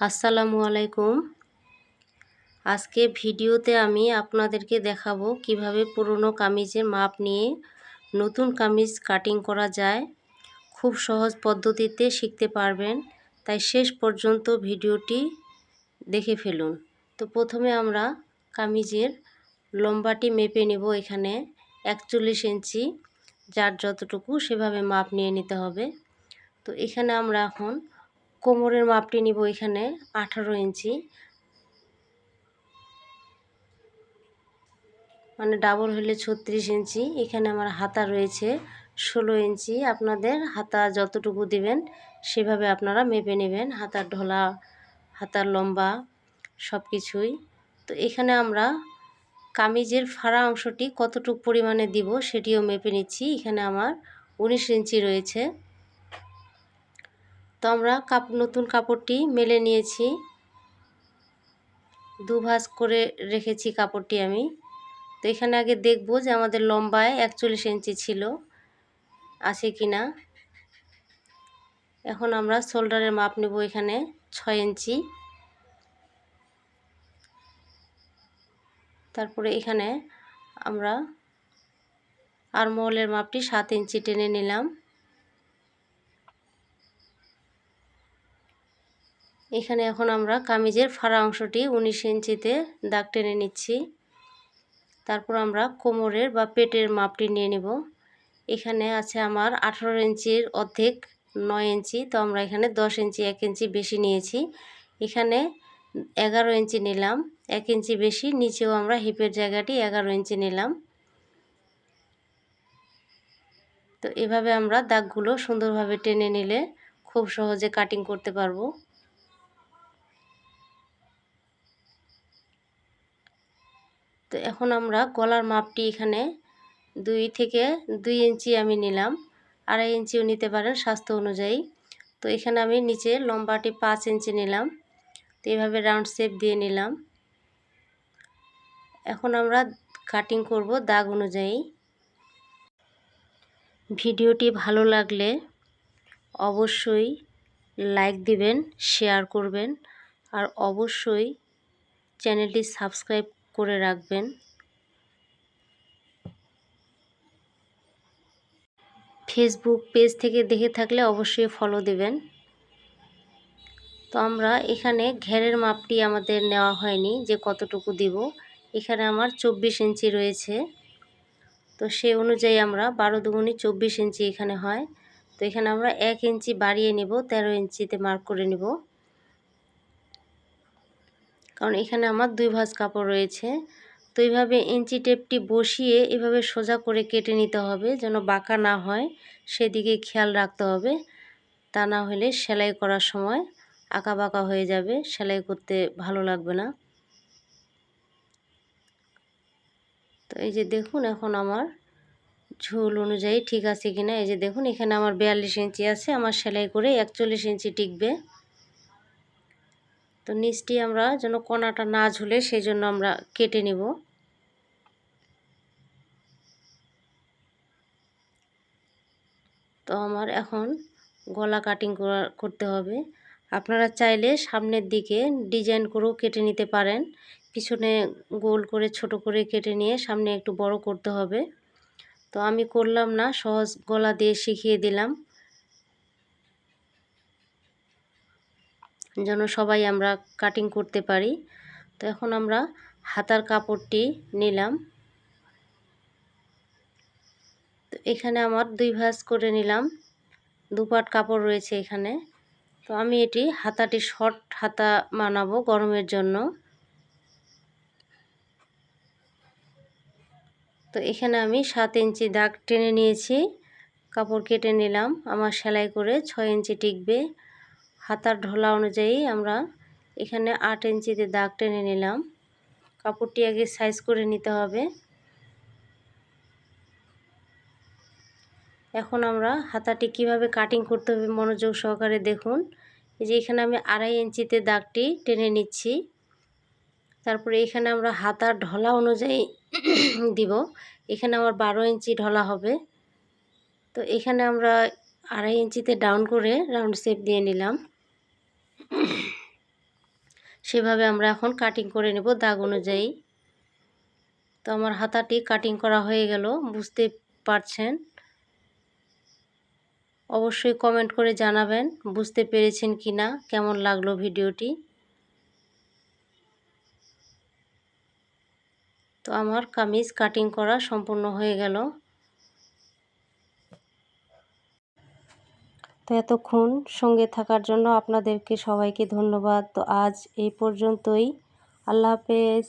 আসসালামু আলাইকুম। আজকে ভিডিওতে আমি আপনাদেরকে দেখাবো কীভাবে পুরনো কামিজের মাপ নিয়ে নতুন কামিজ কাটিং করা যায়। খুব সহজ পদ্ধতিতে শিখতে পারবেন। তাই শেষ পর্যন্ত ভিডিওটি দেখে ফেলুন। তো প্রথমে আমরা কামিজের লম্বাটি মেপে নেব এখানে একচল্লিশ ইঞ্চি, যার যতটুকু সেভাবে মাপ নিয়ে নিতে হবে। তো এখানে আমরা এখন কোমরের মাপটি নিব এখানে আঠারো ইঞ্চি। মানে ডাবল হলে ছত্রিশ ইঞ্চি। এখানে আমার হাতা রয়েছে ষোলো ইঞ্চি। আপনাদের হাতা যতটুকু দিবেন সেভাবে আপনারা মেপে নেবেন। হাতার ঢোলা, হাতার লম্বা সব কিছুই তো এখানে আমরা কামিজের ফাড়া অংশটি কতটুকু পরিমাণে দিব সেটিও মেপে নিচ্ছি। এখানে আমার উনিশ ইঞ্চি রয়েছে। তো আমরা কাপ, নতুন কাপড়টি মেলে নিয়েছি। দু ভাঁজ করে রেখেছি কাপড়টি আমি। তো এখানে আগে দেখব যে আমাদের লম্বায় একচল্লিশ ইঞ্চি ছিল, আছে কি না। এখন আমরা শোল্ডারের মাপ নেব এখানে ছয় ইঞ্চি। তারপরে এখানে আমরা আরমহলের মাপটি সাত ইঞ্চি টেনে নিলাম। এখানে এখন আমরা কামিজের ফাড়া অংশটি উনিশ ইঞ্চিতে দাগ টেনে নিচ্ছি। তারপর আমরা কোমরের বা পেটের মাপটি নিয়ে নেব। এখানে আছে আমার আঠারো ইঞ্চির অর্ধেক, নয় ইঞ্চি, তো আমরা এখানে দশ ইঞ্চি, এক ইঞ্চি বেশি নিয়েছি। এখানে এগারো ইঞ্চি নিলাম, এক ইঞ্চি বেশি, নিচেও আমরা হিপের জায়গাটি এগারো ইঞ্চি নিলাম। তো এভাবে আমরা দাগগুলো সুন্দরভাবে টেনে নিলে খুব সহজে কাটিং করতে পারব। তো এখন আমরা গলার মাপটি এখানে দুই থেকে দুই ইঞ্চি আমি নিলাম। আড়াই ইঞ্চিও নিতে পারেন স্বাস্থ্য অনুযায়ী। তো এখানে আমি নিচে লম্বাটি পাঁচ ইঞ্চি নিলাম। তো এইভাবে রাউন্ড শেপ দিয়ে নিলাম। এখন আমরা কাটিং করব দাগ অনুযায়ী। ভিডিওটি ভালো লাগলে অবশ্যই লাইক দিবেন, শেয়ার করবেন। আর অবশ্যই চ্যানেলটি সাবস্ক্রাইব করে রাখবেন। ফেসবুক পেজ থেকে দেখে থাকলে অবশ্যই ফলো দেবেন। তো আমরা এখানে ঘেরের মাপটি আমাদের নেওয়া হয়নি, যে কতটুকু দিব। এখানে আমার চব্বিশ ইঞ্চি রয়েছে। তো সে অনুযায়ী আমরা বারো দুগুনি চব্বিশ ইঞ্চি এখানে হয়। তো এখানে আমরা এক ইঞ্চি বাড়িয়ে নেব, তেরো ইঞ্চিতে মার্ক করে নেব। কারণ এখানে আমার দুই ভাঁজ কাপড় রয়েছে। তো এইভাবে ইঞ্চি টেপটি বসিয়ে এভাবে সোজা করে কেটে নিতে হবে যেন বাঁকা না হয়। সেদিকে খেয়াল রাখতে হবে। তা না হলে সেলাই করার সময় আঁকা বাঁকা হয়ে যাবে। সেলাই করতে ভালো লাগবে না। তো এই যে দেখুন এখন আমার ঝোল অনুযায়ী ঠিক আছে কিনা? এই যে দেখুন এখানে আমার বিয়াল্লিশ ইঞ্চি আছে। আমার সেলাই করে একচল্লিশ ইঞ্চি টিকবে। তো নিচটি আমরা যেন কণাটা না ঝুলে সেই জন্য আমরা কেটে নেব। তো আমার এখন গলা কাটিং করতে হবে। আপনারা চাইলে সামনের দিকে ডিজাইন করেও কেটে নিতে পারেন। পিছনে গোল করে, ছোট করে কেটে নিয়ে সামনে একটু বড় করতে হবে। তো আমি করলাম না, সহজ গলা দিয়ে শিখিয়ে দিলাম। যেন সবাই আমরা কাটিং করতে পারি। তো এখন আমরা হাতার কাপড়টি নিলাম। তো এখানে আমার দুই ভাঁজ করে নিলাম। দুপাট কাপড় রয়েছে এখানে। তো আমি এটি হাতাটি শর্ট হাতা বানাবো গরমের জন্য। তো এখানে আমি সাত ইঞ্চি দাগ টেনে নিয়েছি। কাপড় কেটে নিলাম। আমার সেলাই করে ছয় ইঞ্চি টিকবে। হাতার ঢোলা অনুযায়ী আমরা এখানে আট ইঞ্চিতে দাগ টেনে নিলাম। কাপড়টি আগে সাইজ করে নিতে হবে। এখন আমরা হাতাটি কীভাবে কাটিং করতে হবে মনোযোগ সহকারে দেখুন। এই যে এখানে আমি আড়াই ইঞ্চিতে দাগটি টেনে নিচ্ছি। তারপরে এখানে আমরা হাতার ঢলা অনুযায়ী দিব। এখানে আমার বারো ইঞ্চি ঢলা হবে। তো এখানে আমরা আড়াই ইঞ্চিতে ডাউন করে রাউন্ড শেপ দিয়ে নিলাম। সেভাবে আমরা এখন কাটিং করে নেব দাগ অনুযায়ী। তো আমার হাতাটি কাটিং করা হয়ে গেল, বুঝতে পারছেন? অবশ্যই কমেন্ট করে জানাবেন, বুঝতে পেরেছেন কি না কেমন লাগল ভিডিওটি? তো আমার কামিজ কাটিং করা সম্পূর্ণ হয়ে গেল। তো এতক্ষণ সঙ্গে থাকার জন্য আপনাদেরকে সবাইকে ধন্যবাদ। তো আজ এই পর্যন্তই। আল্লাহ হাফেজ।